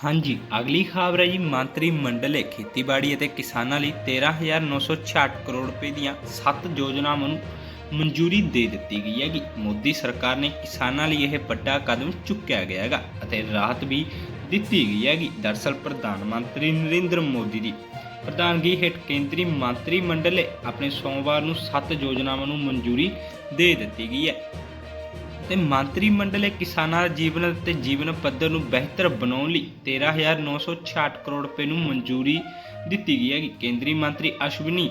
ਹਾਂਜੀ, ਅਗਲੀ ਖਬਰ ਹੈ ਜੀ, ਮੰਤਰੀ ਮੰਡਲ ਨੇ ਖੇਤੀਬਾੜੀ ਅਤੇ ਕਿਸਾਨਾਂ ਲਈ 13966 ਕਰੋੜ ਰੁਪਏ ਦੀਆਂ 7 ਯੋਜਨਾਵਾਂ ਨੂੰ ਮਨਜ਼ੂਰੀ ਦੇ ਦਿੱਤੀ ਗਈ ਹੈਗੀ ਮੋਦੀ ਸਰਕਾਰ ਨੇ ਕਿਸਾਨਾਂ ਲਈ ਇਹ ਵੱਡਾ ਕਦਮ ਚੁੱਕਿਆ ਗਿਆ ਹੈਗਾ ਅਤੇ ਰਾਹਤ ਵੀ ਦਿੱਤੀ ਗਈ ਹੈਗੀ। ਦਰਸਲ ਪ੍ਰਧਾਨ ਮੰਤਰੀ ਨਰਿੰਦਰ ਮੋਦੀ ਦੀ ਪ੍ਰਧਾਨਗੀ ਹੇਠ ਕੇਂਦਰੀ ਮੰਤਰੀ ਮੰਡਲ ਨੇ ਆਪਣੇ ਸੋਮਵਾਰ ਨੂੰ 7 ਯੋਜਨਾਵਾਂ ਨੂੰ ਮਨਜ਼ੂਰੀ ਦੇ ਦਿੱਤੀ ਗਈ ਹੈ। ਤੇ ਮੰਤਰੀ ਮੰਡਲ ਨੇ ਕਿਸਾਨਾਂ ਦਾ ਜੀਵਨ ਅਤੇ ਜੀਵਨ ਪੱਧਰ ਨੂੰ ਬਿਹਤਰ ਬਣਾਉਣ ਲਈ 13966 ਕਰੋੜ ਰੁਪਏ ਨੂੰ ਮਨਜ਼ੂਰੀ ਦਿੱਤੀ ਗਈ ਹੈ ਕੇਂਦਰੀ ਮੰਤਰੀ ਅਸ਼ਵਨੀ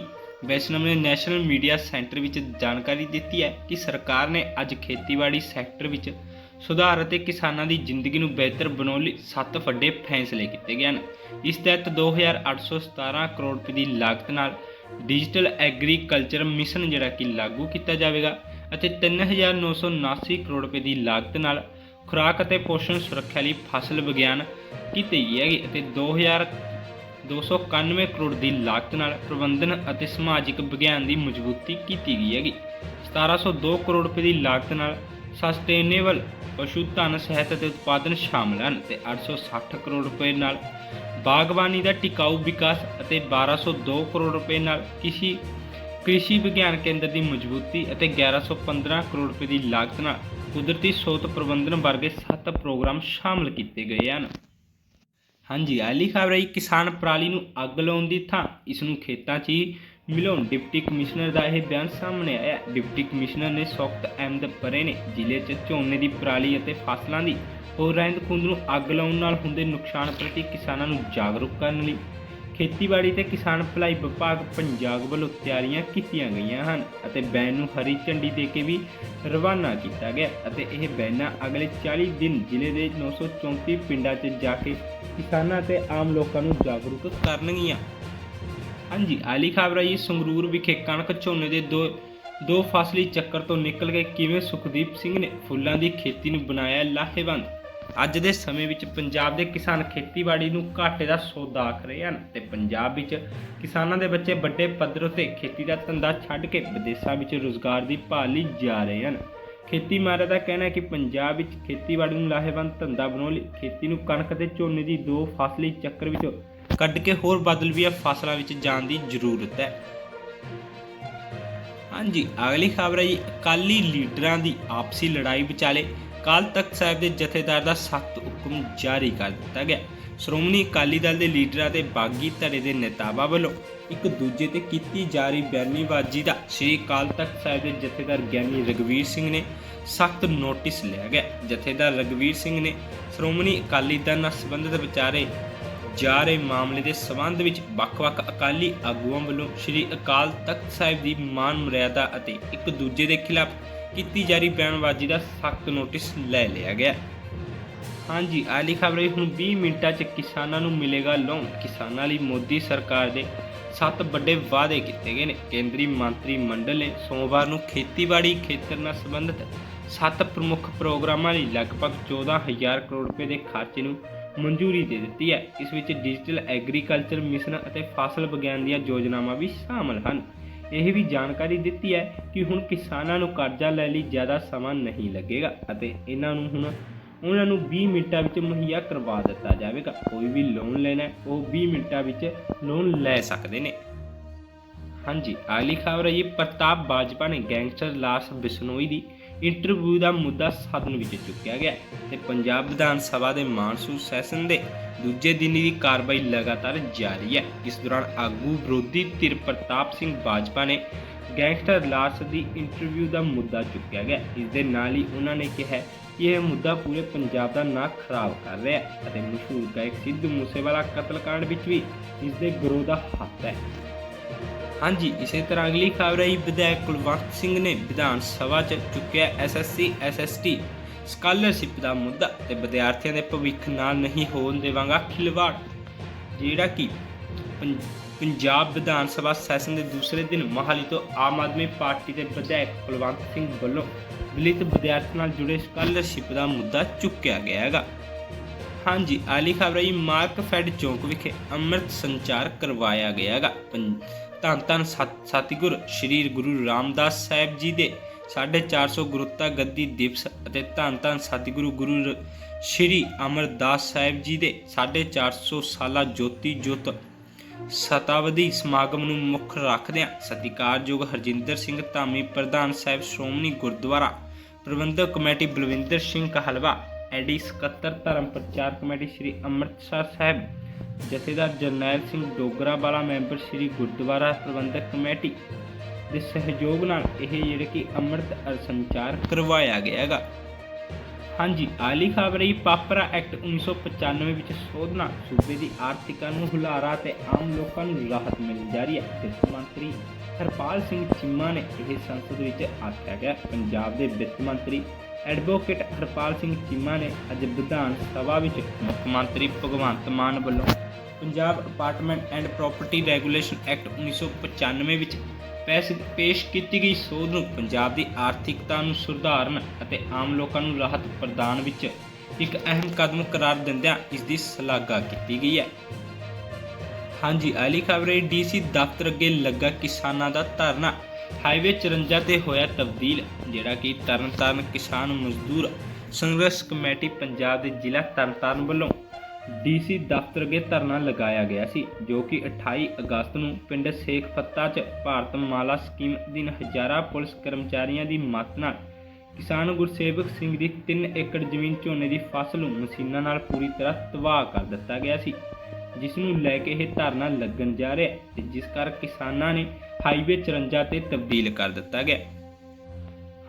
ਵੈਸ਼ਨਵ ਨੇ ਨੈਸ਼ਨਲ ਮੀਡੀਆ ਸੈਂਟਰ ਵਿੱਚ ਜਾਣਕਾਰੀ ਦਿੱਤੀ ਹੈ ਕਿ ਸਰਕਾਰ ਨੇ ਅੱਜ ਖੇਤੀਬਾੜੀ ਸੈਕਟਰ ਵਿੱਚ ਸੁਧਾਰ ਅਤੇ ਕਿਸਾਨਾਂ ਦੀ ਜ਼ਿੰਦਗੀ ਨੂੰ ਬਿਹਤਰ ਬਣਾਉਣ ਲਈ ਸੱਤ ਵੱਡੇ ਫੈਸਲੇ ਕੀਤੇ ਗਏ ਹਨ। ਇਸ ਤਹਿਤ 2817 ਕਰੋੜ ਰੁਪਏ ਦੀ ਲਾਗਤ ਨਾਲ ਡਿਜੀਟਲ ਐਗਰੀਕਲਚਰ ਮਿਸ਼ਨ ਜਿਹੜਾ ਕਿ ਲਾਗੂ ਕੀਤਾ ਜਾਵੇਗਾ ਅਤੇ 3979 ਕਰੋੜ ਰੁਪਏ ਦੀ ਲਾਗਤ ਨਾਲ ਖੁਰਾਕ ਅਤੇ ਪੋਸ਼ਣ ਸੁਰੱਖਿਆ ਲਈ ਫਸਲ ਵਿਗਿਆਨ ਕੀਤੀ ਗਈ ਹੈਗੀ ਅਤੇ 2000 291 ਕਰੋੜ ਦੀ ਲਾਗਤ ਨਾਲ ਪ੍ਰਬੰਧਨ ਅਤੇ ਸਮਾਜਿਕ ਵਿਗਿਆਨ ਦੀ ਮਜ਼ਬੂਤੀ ਕੀਤੀ ਗਈ ਹੈਗੀ। 1702 ਕਰੋੜ ਰੁਪਏ ਦੀ ਲਾਗਤ ਨਾਲ ਸਸਟੇਨੇਬਲ ਪਸ਼ੂ ਧਨ, ਸਿਹਤ ਅਤੇ ਉਤਪਾਦਨ ਸ਼ਾਮਲ ਹਨ ਤੇ 860 ਕਰੋੜ ਰੁਪਏ ਨਾਲ ਬਾਗਬਾਨੀ ਦਾ ਟਿਕਾਊ ਵਿਕਾਸ ਅਤੇ 1202 ਕਰੋੜ ਰੁਪਏ ਨਾਲ ਕ੍ਰਿਸ਼ੀ ਕ੍ਰਿਸ਼ੀ ਵਿਗਿਆਨ ਕੇਂਦਰ ਦੀ ਮਜ਼ਬੂਤੀ ਅਤੇ 1115 ਕਰੋੜ ਰੁਪਏ ਦੀ ਲਾਗਤ ਨਾਲ ਕੁਦਰਤੀ ਸੋਤ ਪ੍ਰਬੰਧਨ ਵਰਗੇ 7 ਪ੍ਰੋਗਰਾਮ ਸ਼ਾਮਲ ਕੀਤੇ ਗਏ ਹਨ। ਹਾਂਜੀ ਅਗਲੀ ਖਬਰ ਹੈ ਕਿਸਾਨ ਪਰਾਲੀ ਨੂੰ ਅੱਗ ਲਾਉਣ ਦੀ ਥਾਂ। ਇਸ ਨੂੰ ਖੇਤਾਂ 'ਚ ਹੀ ਮਿਲਾਉਣ ਡਿਪਟੀ ਕਮਿਸ਼ਨਰ ਦਾ ਇਹ ਬਿਆਨ ਸਾਹਮਣੇ ਆਇਆ। ਡਿਪਟੀ ਕਮਿਸ਼ਨਰ ਨੇ ਸੌਖਤ ਅਹਿਮਦ ਪਰੇ ਨੇ ਜ਼ਿਲ੍ਹੇ 'ਚ ਝੋਨੇ ਦੀ ਪਰਾਲੀ ਅਤੇ ਫਸਲਾਂ ਦੀ ਹੋਰ ਰਹਿੰਦ ਖੂੰਹਦ ਨੂੰ ਅੱਗ ਲਾਉਣ ਨਾਲ ਹੁੰਦੇ ਨੁਕਸਾਨ ਪ੍ਰਤੀ ਕਿਸਾਨਾਂ ਨੂੰ ਜਾਗਰੂਕ ਕਰਨ ਲਈ ਖੇਤੀਬਾੜੀ ਤੇ ਕਿਸਾਨ ਭਲਾਈ ਵਿਭਾਗ ਪੰਜਾਬ ਵੱਲੋਂ ਤਿਆਰੀਆਂ ਕੀਤੀਆਂ ਗਈਆਂ ਹਨ ਅਤੇ ਬੈਨ ਨੂੰ ਹਰੀ ਝੰਡੀ ਦੇ ਕੇ ਵੀ ਰਵਾਨਾ ਕੀਤਾ ਗਿਆ ਅਤੇ ਇਹ ਬੈਨਾਂ ਅਗਲੇ 40 ਦਿਨ ਜ਼ਿਲ੍ਹੇ ਦੇ 934 ਪਿੰਡਾਂ 'ਚ ਜਾ ਕੇ ਕਿਸਾਨਾਂ ਤੇ ਆਮ ਲੋਕਾਂ ਨੂੰ ਜਾਗਰੂਕ ਕਰਨਗੀਆਂ। ਹਾਂਜੀ ਆਲੀ ਖਬਰ ਹੈ ਜੀ ਸੰਗਰੂਰ ਵਿਖੇ ਕਣਕ ਝੋਨੇ ਦੇ ਦੋ ਦੋ ਫਸਲੀ ਚੱਕਰ ਤੋਂ ਨਿਕਲ ਕੇ ਕਿਵੇਂ ਸੁਖਦੀਪ ਸਿੰਘ ਨੇ ਫੁੱਲਾਂ ਦੀ ਖੇਤੀ ਨੂੰ ਬਣਾਇਆ ਲਾਹੇਵੰਦ? ਅੱਜ ਦੇ ਸਮੇਂ ਵਿੱਚ ਪੰਜਾਬ ਦੇ ਕਿਸਾਨ ਖੇਤੀਬਾੜੀ ਨੂੰ ਘਾਟੇ ਦਾ ਸੌਦਾ ਆਖ ਰਹੇ ਹਨ ਤੇ ਪੰਜਾਬ ਵਿੱਚ ਕਿਸਾਨਾਂ ਦੇ ਬੱਚੇ ਵੱਡੇ ਪੱਧਰ ਉਤੇ ਖੇਤੀ ਦਾ ਧੰਦਾ ਛੱਡ ਕੇ ਵਿਦੇਸ਼ਾਂ ਵਿੱਚ ਰੁਜ਼ਗਾਰ ਦੀ ਭਾਲ ਲਈ ਜਾ ਰਹੇ ਹਨ। ਖੇਤੀ ਮਾਹਿਰਾਂ ਦਾ ਕਹਿਣਾ ਹੈ ਕਿ ਪੰਜਾਬ ਵਿੱਚ ਖੇਤੀਬਾੜੀ ਨੂੰ ਲਾਹੇਵੰਦ ਧੰਦਾ ਬਣਾਉਣ ਲਈ ਖੇਤੀ ਨੂੰ ਕਣਕ ਤੇ ਝੋਨੇ ਦੀ ਦੋ ਫਸਲੀ ਚੱਕਰ ਵਿੱਚੋਂ ਕੱਢ ਕੇ ਹੋਰ ਬਦਲਵੀਆਂ ਫਸਲਾਂ ਵਿੱਚ ਜਾਣ ਦੀ ਜ਼ਰੂਰਤ ਹੈ। ਹਾਂਜੀ, ਅਗਲੀ ਖਬਰ ਹੈ ਜੀ, ਅਕਾਲੀ ਲੀਡਰਾਂ ਦੀ ਆਪਸੀ ਲੜਾਈ ਵਿਚਾਲੇ ਕਾਲ ਤਖਤ ਸਾਹਿਬ ਦੇ ਜਥੇਦਾਰ ਦਾ ਸਖਤ ਹੁਕਮ ਜਾਰੀ ਕਰ ਦਿੱਤਾ ਗਿਆ। ਸ਼੍ਰੋਮਣੀ ਅਕਾਲੀ ਦਲ ਦੇ ਲੀਡਰਾਂ ਤੇ ਬਾਗੀ ਧੜੇ ਦੇ ਨੇਤਾਵਾਂ ਵੱਲੋਂ ਇੱਕ ਦੂਜੇ ਤੇ ਕੀਤੀ ਜਾ ਰਹੀ ਬਿਆਨੀਬਾਜ਼ੀ ਦਾ ਸ੍ਰੀ ਅਕਾਲ ਤਖਤ ਸਾਹਿਬ ਦੇ ਜਥੇਦਾਰ ਗਿਆਨੀ ਰਗਵੀਰ ਸਿੰਘ ਨੇ ਸਖਤ ਨੋਟਿਸ ਲਿਆ ਗਿਆ। ਜਥੇਦਾਰ ਰਗਵੀਰ ਸਿੰਘ ਨੇ ਸ਼੍ਰੋਮਣੀ ਅਕਾਲੀ ਦਲ ਨਾਲ ਸੰਬੰਧਿਤ ਵਿਚਾਰੇ ਜਾ ਰਹੇ ਮਾਮਲੇ ਦੇ ਸਬੰਧ ਵਿੱਚ ਵੱਖ-ਵੱਖ ਅਕਾਲੀ ਆਗੂਆਂ ਵੱਲੋਂ ਸ੍ਰੀ ਅਕਾਲ ਤਖਤ ਸਾਹਿਬ ਦੀ ਮਾਨ ਮਰਿਆਦਾ ਅਤੇ ਇੱਕ ਦੂਜੇ ਦੇ ਖਿਲਾਫ ਕੀਤੀ ਜਾ ਰਹੀ ਬਿਆਨਬਾਜ਼ੀ ਦਾ ਸਖਤ ਨੋਟਿਸ ਲੈ ਲਿਆ ਗਿਆ। ਹਾਂਜੀ, ਆਲੀ ਖਬਰ ਹੁਣ 20 ਮਿੰਟਾਂ 'ਚ ਕਿਸਾਨਾਂ ਨੂੰ ਮਿਲੇਗਾ ਲੋਨ। ਕਿਸਾਨਾਂ ਲਈ ਮੋਦੀ ਸਰਕਾਰ ਦੇ ਸੱਤ ਵੱਡੇ ਵਾਅਦੇ ਕੀਤੇ ਗਏ ਨੇ। ਕੇਂਦਰੀ ਮੰਤਰੀ ਮੰਡਲ ਨੇ ਸੋਮਵਾਰ ਨੂੰ ਖੇਤੀਬਾੜੀ ਖੇਤਰ ਨਾਲ ਸੰਬੰਧਿਤ ਸੱਤ ਪ੍ਰਮੁੱਖ ਪ੍ਰੋਗਰਾਮਾਂ ਲਈ ਲਗਭਗ 14000 ਕਰੋੜ ਰੁਪਏ ਦੇ ਖਰਚੇ ਨੂੰ ਮਨਜ਼ੂਰੀ ਦੇ ਦਿੱਤੀ ਹੈ। ਇਸ ਵਿੱਚ ਡਿਜੀਟਲ ਐਗਰੀਕਲਚਰ ਮਿਸ਼ਨ ਅਤੇ ਫਸਲ ਵਿਗਿਆਨ ਦੀਆਂ ਯੋਜਨਾਵਾਂ ਵੀ ਸ਼ਾਮਲ ਹਨ। ਇਹ ਵੀ ਜਾਣਕਾਰੀ ਦਿੱਤੀ ਹੈ ਕਿ ਹੁਣ ਕਿਸਾਨਾਂ ਨੂੰ ਕਰਜ਼ਾ ਲੈਣ ਲਈ ਜ਼ਿਆਦਾ ਸਮਾਂ ਨਹੀਂ ਲੱਗੇਗਾ ਅਤੇ ਇਹਨਾਂ ਨੂੰ ਹੁਣ, ਉਹਨਾਂ ਨੂੰ 20 ਮਿੰਟਾਂ ਵਿੱਚ ਮੁਹੱਈਆ ਕਰਵਾ ਦਿੱਤਾ ਜਾਵੇਗਾ। ਕੋਈ ਵੀ ਲੋਨ ਲੈਣਾ ਉਹ 20 ਮਿੰਟਾਂ ਵਿੱਚ ਲੋਨ ਲੈ ਸਕਦੇ ਨੇ। ਹਾਂਜੀ, ਅਗਲੀ ਖਬਰ ਹੈ। ਜੀ ਪ੍ਰਤਾਪ ਬਾਜਵਾ ਨੇ ਗੈਂਗਸਟਰ ਲਾਸ ਬਿਸ਼ਨੋਈ ਦੀ ਇੰਟਰਵਿਊ ਦਾ ਮੁੱਦਾ ਸਦਨ ਵਿੱਚ ਚੁੱਕਿਆ ਗਿਆ ਤੇ ਪੰਜਾਬ ਵਿਧਾਨ ਸਭਾ ਦੇ ਮਾਨਸੂਨ ਸੈਸ਼ਨ ਦੇ ਦੂਜੇ ਦਿਨ ਦੀ ਕਾਰਵਾਈ ਲਗਾਤਾਰ ਜਾਰੀ ਹੈ। ਇਸ ਦੌਰਾਨ ਆਗੂ ਵਿਰੋਧੀ ਧਿਰ ਪ੍ਰਤਾਪ ਸਿੰਘ ਬਾਜਪਾ ਨੇ ਗੈਂਗਸਟਰ ਲਾਸ ਦੀ ਇੰਟਰਵਿਊ ਦਾ ਮੁੱਦਾ ਚੁੱਕਿਆ ਗਿਆ। ਇਸ ਦੇ ਨਾਲ ਹੀ ਉਹਨਾਂ ਨੇ ਕਿਹਾ ਕਿ ਇਹ ਮੁੱਦਾ ਪੂਰੇ ਪੰਜਾਬ ਦਾ ਨਾਂ ਖਰਾਬ ਕਰ ਰਿਹਾ ਹੈ ਅਤੇ ਮਸ਼ਹੂਰ ਗਾਇਕ ਸਿੱਧੂ ਮੂਸੇਵਾਲਾ ਕਤਲकांड ਵਿੱਚ ਵੀ ਇਸ ਦੇ ਗਰੋਹ ਦਾ ਹੱਥ ਹੈ। ਹਾਂਜੀ, ਇਸੇ ਤਰ੍ਹਾਂ ਅਗਲੀ ਖਬਰ ਹੈ ਵਿਧਾਇਕ ਕੁਲਵੰਤ ਸਿੰਘ ਨੇ ਵਿਧਾਨ ਸਭਾ 'ਚ ਚੁੱਕਿਆ ਐਸਐਸਸੀ ਐਸਐਸਟੀ ਸਕਾਲਰਸ਼ਿਪ ਦਾ ਮੁੱਦਾ ਤੇ ਵਿਦਿਆਰਥੀਆਂ ਦੇ ਭਵਿੱਖ ਨਾਲ ਨਹੀਂ ਹੋਣ ਦੇਵਾਂਗਾ ਖਿਲਵਾੜ, ਜਿਹੜਾ ਕਿ ਪੰ- ਪੰਜਾਬ ਵਿਧਾਨ ਸਭਾ ਸੈਸ਼ਨ ਦੇ ਦੂਸਰੇ ਦਿਨ ਮਹਾਲੀ ਤੋਂ ਆਮ ਆਦਮੀ ਪਾਰਟੀ ਦੇ ਵਿਧਾਇਕ ਕੁਲਵੰਤ ਸਿੰਘ ਵੱਲੋਂ ਦਲਿਤ ਵਿਦਿਆਰਥੀਆਂ ਨਾਲ ਜੁੜੇ ਸਕਾਲਰਸ਼ਿਪ ਦਾ ਮੁੱਦਾ ਚੁੱਕਿਆ ਗਿਆ ਹੈਗਾ। ਹਾਂਜੀ ਆਲੀ ਖਬਰ ਹੈ ਜੀ ਮਾਰਕ ਫੈਡ ਚੌਂਕ ਵਿਖੇ ਅੰਮ੍ਰਿਤ ਸੰਚਾਰ ਕਰਵਾਇਆ ਗਿਆ ਹੈਗਾ। ਪੰ- ਧੰਨ ਧੰਨ ਸਤ- ਸਤਿਗੁਰ ਸ੍ਰੀ ਗੁਰੂ ਰਾਮਦਾਸ ਸਾਹਿਬ ਜੀ ਦੇ 450 ਗੁਰਤਾ ਗੱਦੀ ਦਿਵਸ ਅਤੇ ਧੰਨ ਧੰਨ ਸਤਿਗੁਰੂ ਗੁਰੂ ਸ਼੍ਰੀ ਅਮਰਦਾਸ ਸਾਹਿਬ ਜੀ ਦੇ 450 ਸਾਲਾ ਜੋਤੀ ਜੋਤ ਸ਼ਤਾਬਦੀ ਸਮਾਗਮ ਨੂੰ ਮੁੱਖ ਰੱਖਦਿਆਂ ਸਤਿਕਾਰਯੋਗ ਹਰਜਿੰਦਰ ਸਿੰਘ ਧਾਮੀ, ਪ੍ਰਧਾਨ ਸਾਹਿਬ ਸ਼੍ਰੋਮਣੀ ਗੁਰਦੁਆਰਾ ਪ੍ਰਬੰਧਕ ਕਮੇਟੀ ਬਲਵਿੰਦਰ ਸਿੰਘ ਕਹਲਵਾ, ਐਡੀ ਸਕੱਤਰ ਧਰਮ ਪ੍ਰਚਾਰ ਕਮੇਟੀ ਸ੍ਰੀ ਅੰਮ੍ਰਿਤਸਰ ਸਾਹਿਬ ਜਥੇਦਾਰ ਜਰਨੈਲ ਸਿੰਘ ਡੋਗਰਾ ਮੈਂਬਰ ਸ੍ਰੀ ਗੁਰਦੁਆਰਾ ਪ੍ਰਬੰਧਕ ਕਮੇਟੀ ਦੇ ਸਹਿਯੋਗ ਨਾਲ ਇਹ ਜਿਹੜੇ ਕਿ ਅੰਮ੍ਰਿਤ ਅ- ਕਰਵਾਇਆ ਗਿਆ ਹਾਂਜੀ, ਆਲੀ ਖਬਰ ਹੈ ਪਾਪਰਾ ਐਕਟ 1995 ਵਿੱਚ ਸੋਧਣਾ ਸੂਬੇ ਦੀ ਆਰਥਿਕਾਂ ਨੂੰ ਹੁਲਾਰਾ ਤੇ ਆਮ ਲੋਕਾਂ ਨੂੰ ਰਾਹਤ ਮਿਲਣ ਜਾ ਰਹੀ ਹੈ ਵਿੱਤ ਮੰਤਰੀ ਹਰਪਾਲ ਸਿੰਘ ਚੀਮਾ ਨੇ ਇਹ ਸੰਸਦ ਵਿੱਚ ਆਖਿਆ ਗਿਆ। ਪੰਜਾਬ ਦੇ ਵਿੱਤ ਮੰਤਰੀ ਐਡਵੋਕੇਟ ਹਰਪਾਲ ਸਿੰਘ ਚੀਮਾ ਨੇ ਅੱਜ ਵਿਧਾਨ ਸਭਾ ਵਿੱਚ ਮੁੱਖ ਮੰਤਰੀ ਭਗਵੰਤ ਮਾਨ ਵੱਲੋਂ Punjab apartment and property regulation act 1995 ਵਿੱਚ ਪੈਸ਼, ਪੇਸ਼ ਕੀਤੀ ਗਈ ਸੋਧ ਨੂੰ ਪੰਜਾਬ ਦੀ ਆਰਥਿਕਤਾ ਨੂੰ ਸੁਧਾਰਨ ਅਤੇ ਆਮ ਲੋਕਾਂ ਨੂੰ ਰਾਹਤ ਪ੍ਰਦਾਨ ਵਿੱਚ ਇੱਕ ਅਹਿਮ ਕਦਮ ਕਰਾਰ ਦਿੰਦਿਆਂ ਇਸ ਦੀ ਸ਼ਲਾਘਾ ਕੀਤੀ ਗਈ ਹੈ। ਹਾਂਜੀ ਅਲੀ ਖਬਰੇ ਡੀਸੀ ਦਫ਼ਤਰ ਅੱਗੇ ਲੱਗਾ ਕਿਸਾਨਾਂ ਦਾ ਧਰਨਾ। ਹਾਈਵੇ 54 ਤੇ ਹੋਇਆ ਤਬਦੀਲ, ਜਿਹੜਾ ਕਿ ਤਰਨਤਾਰਨ ਕਿਸਾਨ ਮਜ਼ਦੂਰ ਸੰਘਰਸ਼ ਕਮੇਟੀ ਪੰਜਾਬ ਦੇ ਜ਼ਿਲ੍ਹਾ ਤਰਨਤਾਰਨ ਵੱਲੋਂ ਡੀਸੀ ਦਫ਼ਤਰ ਅੱਗੇ ਧਰਨਾ ਲਗਾਇਆ ਗਿਆ ਸੀ, ਜੋ ਕਿ 28 ਅਗਸਤ ਨੂੰ ਪਿੰਡ ਸੇਖ ਫੱਤਾ 'ਚ ਭਾਰਤ ਮਾਲਾ ਸਕੀਮ ਅਧੀਨ ਹਜ਼ਾਰਾਂ ਪੁਲਿਸ ਕਰਮਚਾਰੀਆਂ ਦੀ ਮੱਤ ਨਾਲ ਕਿਸਾਨ ਗੁਰਸੇਵਕ ਸਿੰਘ ਦੀ 3 ਏਕੜ ਜ਼ਮੀਨ ਝੋਨੇ ਦੀ ਫਸਲ ਨੂੰ ਮਸ਼ੀਨਾਂ ਨਾਲ ਪੂਰੀ ਤਰ੍ਹਾਂ ਤਬਾਹ ਕਰ ਦਿੱਤਾ ਗਿਆ ਸੀ, ਜਿਸ ਨੂੰ ਲੈ ਕੇ ਇਹ ਧਰਨਾ ਲੱਗਣ ਜਾ ਰਿਹਾ ਹੈ ਜਿਸ ਕਰ ਕਿਸਾਨਾਂ ਨੇ ਹਾਈਵੇ 54 ਤੇ ਤਬਦੀਲ ਕਰ ਦਿੱਤਾ ਗਿਆ।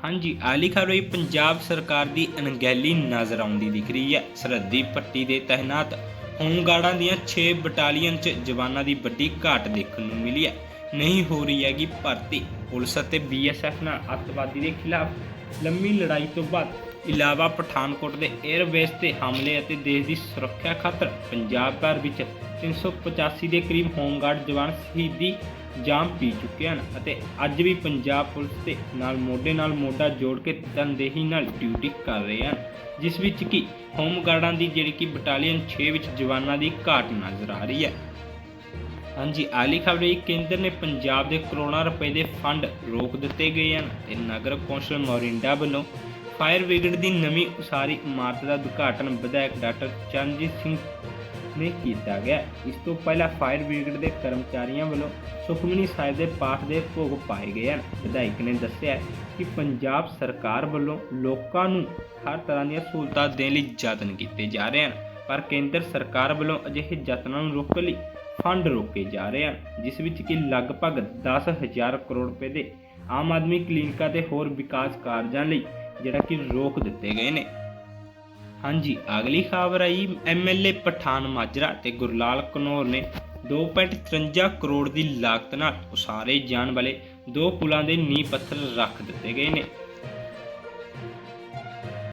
ਹਾਂਜੀ, ਆਲੀ ਖਬਰ ਪੰਜਾਬ ਸਰਕਾਰ ਦੀ ਅਣਗਹਿਲੀ ਨਜ਼ਰ ਆਉਂਦੀ ਦਿਖ ਰਹੀ ਹੈ। ਸਰਹੱਦੀ ਪੱਟੀ ਦੇ ਤਹਿਨਾਤ ਹੋਮਗਾਰਡਾਂ ਦੀਆਂ 6 ਬਟਾਲੀਅਨ 'ਚ ਜਵਾਨਾਂ ਦੀ ਵੱਡੀ ਘਾਟ ਦੇਖਣ ਨੂੰ ਮਿਲੀ ਹੈ। ਨਹੀਂ ਹੋ ਰਹੀ ਹੈਗੀ ਭਰਤੀ। ਪੁਲਿਸ ਅਤੇ ਬੀਐਸਐਫ ਨਾਲ ਅੱਤਵਾਦੀ ਦੇ ਖਿਲਾਫ ਲੰਮੀ ਲੜਾਈ ਤੋਂ ਬਾਅਦ ਇਲਾਵਾ ਪਠਾਨਕੋਟ ਦੇ 에ਅਰਬੇਸ ਤੇ ਹਮਲੇ ਅਤੇ ਦੇਸ਼ ਦੀ ਸੁਰੱਖਿਆ ਖਾਤਰ ਪੰਜਾਬ ਭਰ ਵਿੱਚ 385 ਦੇ ਕਰੀਬ ਹੋਮਗਾਰਡ ਜਵਾਨ ਸ਼ਹੀਦੀ ਜਾਮ ਪੀ ਚੁੱਕੇ ਹਨ ਅਤੇ ਅੱਜ ਵੀ ਪੰਜਾਬ ਪੁਲਿਸ ਦੇ ਨਾਲ ਮੋਢੇ ਨਾਲ ਮੋਢਾ ਜੋੜ ਕੇ ਤਨਦੇਹੀ ਨਾਲ ਡਿਊਟੀ ਕਰ ਰਹੇ ਹਨ, ਜਿਸ ਵਿੱਚ ਕਿ ਹੋਮਗਾਰਡਾਂ ਦੀ ਜਿਹੜੀ ਕਿ ਬਟਾਲੀਅਨ 6 ਵਿੱਚ ਜਵਾਨਾਂ ਦੀ ਘਾਟ ਨਜ਼ਰ ਆ ਰਹੀ ਹੈ। ਹਾਂਜੀ, ਆਲੀ ਖਬਰ ਇਹ ਕੇਂਦਰ ਨੇ ਪੰਜਾਬ ਦੇ ਕਰੋੜਾਂ ਰੁਪਏ ਦੇ ਫੰਡ ਰੋਕ ਦਿੱਤੇ ਗਏ ਹਨ ਤੇ ਨਗਰ ਕੌਂਸਲ ਮੋਰਿੰਡਾ ਵੱਲੋਂ ਫਾਇਰ ਬ੍ਰਿਗੇਡ ਦੀ ਨਵੀਂ ਉਸਾਰੀ ਇਮਾਰਤ ਦਾ ਉਦਘਾਟਨ ਵਿਧਾਇਕ ਡਾਕਟਰ ਚਰਨਜੀਤ ਸਿੰਘ ਨੇ ਕੀਤਾ ਗਿਆ। ਇਸ ਤੋਂ ਪਹਿਲਾਂ ਫਾਇਰ ਬ੍ਰਿਗੇਡ ਦੇ ਕਰਮਚਾਰੀਆਂ ਵੱਲੋਂ ਸੁਖਮਨੀ ਸਾਹਿਬ ਦੇ ਪਾਠ ਦੇ ਭੋਗ ਪਾਏ ਗਏ ਹਨ। ਵਿਧਾਇਕ ਨੇ ਦੱਸਿਆ ਕਿ ਪੰਜਾਬ ਸਰਕਾਰ ਵੱਲੋਂ ਲੋਕਾਂ ਨੂੰ ਹਰ ਤਰ੍ਹਾਂ ਦੀਆਂ ਸਹੂਲਤਾਂ ਦੇਣ ਲਈ ਯਤਨ ਕੀਤੇ ਜਾ ਰਹੇ ਹਨ, ਪਰ ਕੇਂਦਰ ਸਰਕਾਰ ਵੱਲੋਂ ਅਜਿਹੇ ਯਤਨਾਂ ਨੂੰ ਰੋਕਣ ਲਈ ਫੰਡ ਰੋਕੇ ਜਾ ਰਹੇ ਹਨ, ਜਿਸ ਵਿੱਚ ਕਿ ਲਗਭਗ 10000 ਕਰੋੜ ਰੁਪਏ ਦੇ ਆਮ ਆਦਮੀ ਕਲੀਨਿਕਾਂ ਤੇ ਹੋਰ ਵਿਕਾਸ ਕਾਰਜਾਂ ਲਈ, ਜਿਹੜਾ ਕਿ ਰੋਕ ਦਿੱਤੇ ਗਏ ਨੇ। ਹਾਂਜੀ, ਅਗਲੀ ਖਬਰ ਆਈ ਐਮਐਲਏ ਪਠਾਨ ਮਾਜਰਾ ਤੇ ਗੁਰਲਾਲ ਕਨੌਰ ਨੇ 2.53 ਕਰੋੜ ਦੀ ਲਾਗਤ ਨਾਲ ਉਸਾਰੇ ਜਾਣ ਵਾਲੇ ਦੋ ਪੁਲਾਂ ਦੇ ਨੀਂਹ ਪੱਥਰ ਰੱਖ ਦਿੱਤੇ ਗਏ ਨੇ।